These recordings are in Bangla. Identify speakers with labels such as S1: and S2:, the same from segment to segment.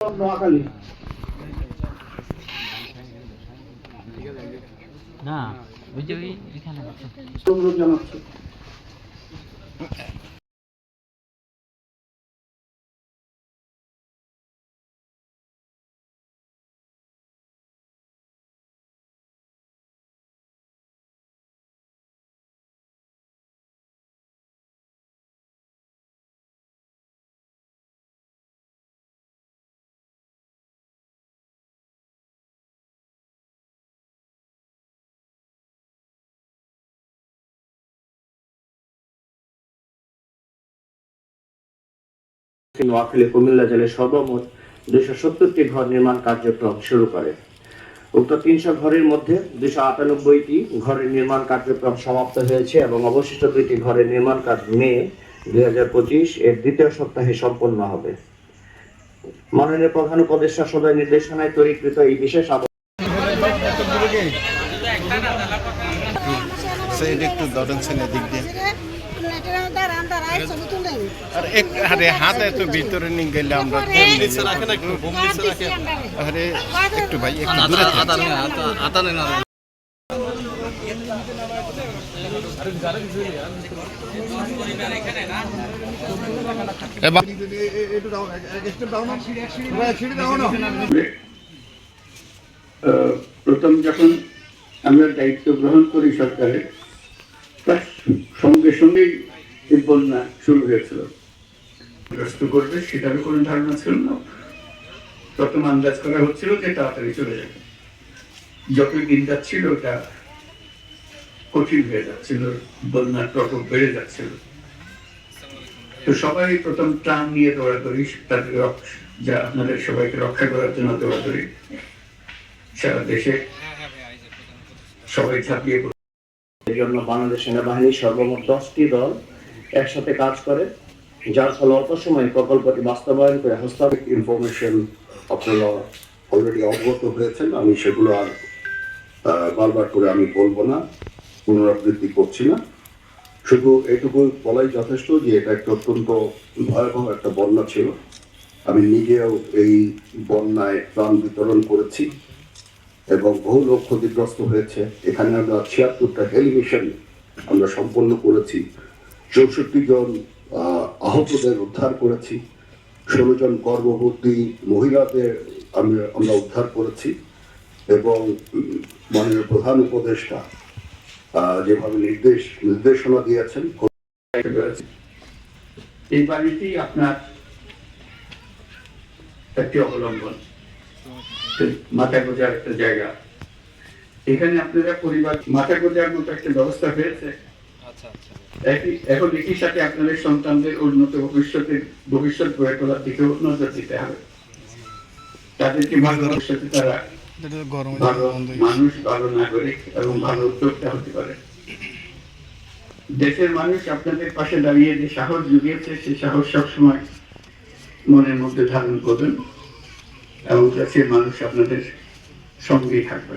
S1: নোয়াখালী
S2: না ওই যে ওই এখানে
S1: অনুরোধ নোয়াখালী কুমিল্লা জেলায় সর্বমোট দুইশো সত্তরটি ঘর নির্মাণ কার্যক্রম শুরু করে উক্ত তিনশো ঘরের মধ্যে দুইশো আটানব্বইটি ঘরের নির্মাণ কার্যক্রম সমাপ্ত হয়েছে এবং অবশিষ্ট দুইটি ঘরের নির্মাণ কাজ মে দুই হাজার পঁচিশ এর দ্বিতীয় সপ্তাহে সম্পন্ন হবে মাননীয় প্রধান উপদেষ্টা সদয় নির্দেশনায় তৈরিকৃত এই বিশেষ আব-
S3: আর এক আরে হাত এত ভিতরে নিয়ে গেলে আমরা আরে একটু ভাই একটু দূরে
S4: প্রথম যখন আমরা দায়িত্ব গ্রহণ করি সরকারের তার সঙ্গে সঙ্গেই এই বন্যা শুরু হয়েছিল। গ্রস্ত করবে সেটারও কোনো ধারণা ছিল না। প্রথম আন্দাজ করা হচ্ছিল যে তাড়াতাড়ি চলে যাবে। যত দিন যাচ্ছিল ওটা কঠিন হয়ে যাচ্ছিল বন্যার প্রকোপ বেড়ে যাচ্ছিল। তো সবাই প্রথম ত্রাণ নিয়ে দৌড়াদৌড়ি তাদের যা আপনাদের সবাইকে রক্ষা করার জন্য দৌড়াদৌড়ি সারা দেশে সবাই ঝাঁপিয়ে পড়ে।
S1: এর জন্য বাংলাদেশ সেনাবাহিনী সর্বমোট দশটি দল একসাথে কাজ করে, যার ফলে অল্প সময়ে প্রকল্পটি বাস্তবায়ন করে হস্তান্তর
S5: ইনফরমেশন আপনারা অলরেডি অবগত হয়েছেন। আমি সেগুলো আর বারবার করে আমি বলব না, পুনরাবৃত্তি করছি না। শুধু এটুকু বলাই যথেষ্ট যে এটা একটা অত্যন্ত ভয়াবহ একটা বন্যা ছিল। আমি নিজেও এই বন্যায় প্রাণ বিতরণ করেছি এবং বহু লোক ক্ষতিগ্রস্ত হয়েছে। এখানে আমরা ছিয়াত্তরটা হেলিমিশন আমরা সম্পন্ন করেছি। চৌষট্টি জন আহ, আহতদের উদ্ধার করেছি। ষোলো জন গর্ভবতী মহিলাদের আমরা আমরা উদ্ধার করেছি এবং মাননীয় প্রধান উপদেষ্টা যেভাবে নির্দেশ নির্দেশনা দিয়েছেন
S4: এই বাড়িটি আপনার একটি অবলম্বন। মাথা গোজার একটা জায়গা। এখানে আপনারা পরিবার মাথা গোজার মতো একটা ব্যবস্থা হয়েছে। একই এখন একই সাথে আপনাদের সন্তানদের উন্নত ভবিষ্যতের ভবিষ্যৎ গড়ে তোলার দিকেও নজর দিতে হবে। তাদেরকে ভালো ভবিষ্যতে তারা ভালো মানুষ ভালো নাগরিক এবং ভালো উদ্যোক্তা হতে পারে। দেশের মানুষ আপনাদের পাশে দাঁড়িয়ে যে সাহস জুগিয়েছে সেই সাহস সবসময় মনের মধ্যে ধারণ করবেন এবং দেশের মানুষ আপনাদের সঙ্গেই থাকবে।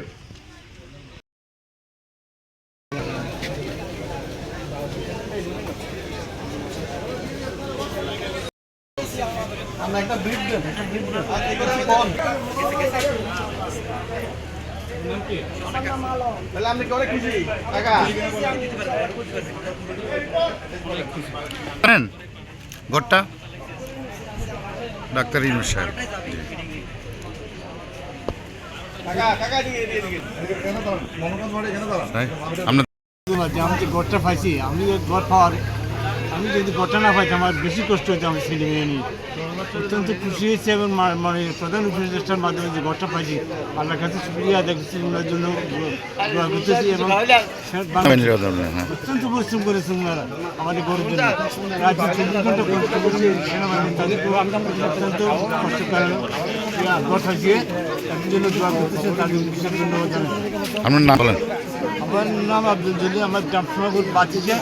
S3: জানেন ঘরটা ডাক্তার ইউনুস সাহেব। তাই? আপনার
S6: যে আমি যে গড়টা পাইছি আমি গড় পাওয়ার আমি যদি গড়টা না পাইতাম আমার বেশি কষ্ট হতো আমার ছেলে মেয়ে নিয়ে। অত্যন্ত খুশি হয়েছে এবং মানে প্রধান উপদেষ্টার মাধ্যমে যে গড়টা পাইছি আল্লাহর কাছে সুবিধা দেখছি ওনার জন্য দোয়া করতেছি এবং
S3: হ্যাঁ।
S6: অত্যন্ত পরিশ্রম করেছে ওনারা আমাদের গড়ের জন্য। রাত চব্বিশ ঘণ্টা কষ্ট করছে সেনাবাহিনী অত্যন্ত কষ্ট করে গড় থাকিয়ে তাদের জন্য দোয়া করতেছে তাদের জানাচ্ছি
S3: আপনার নাম বলেন।
S6: আমার নাম আব্দুল জলি আমার গ্রাম সোনাপুর বাঁচিছে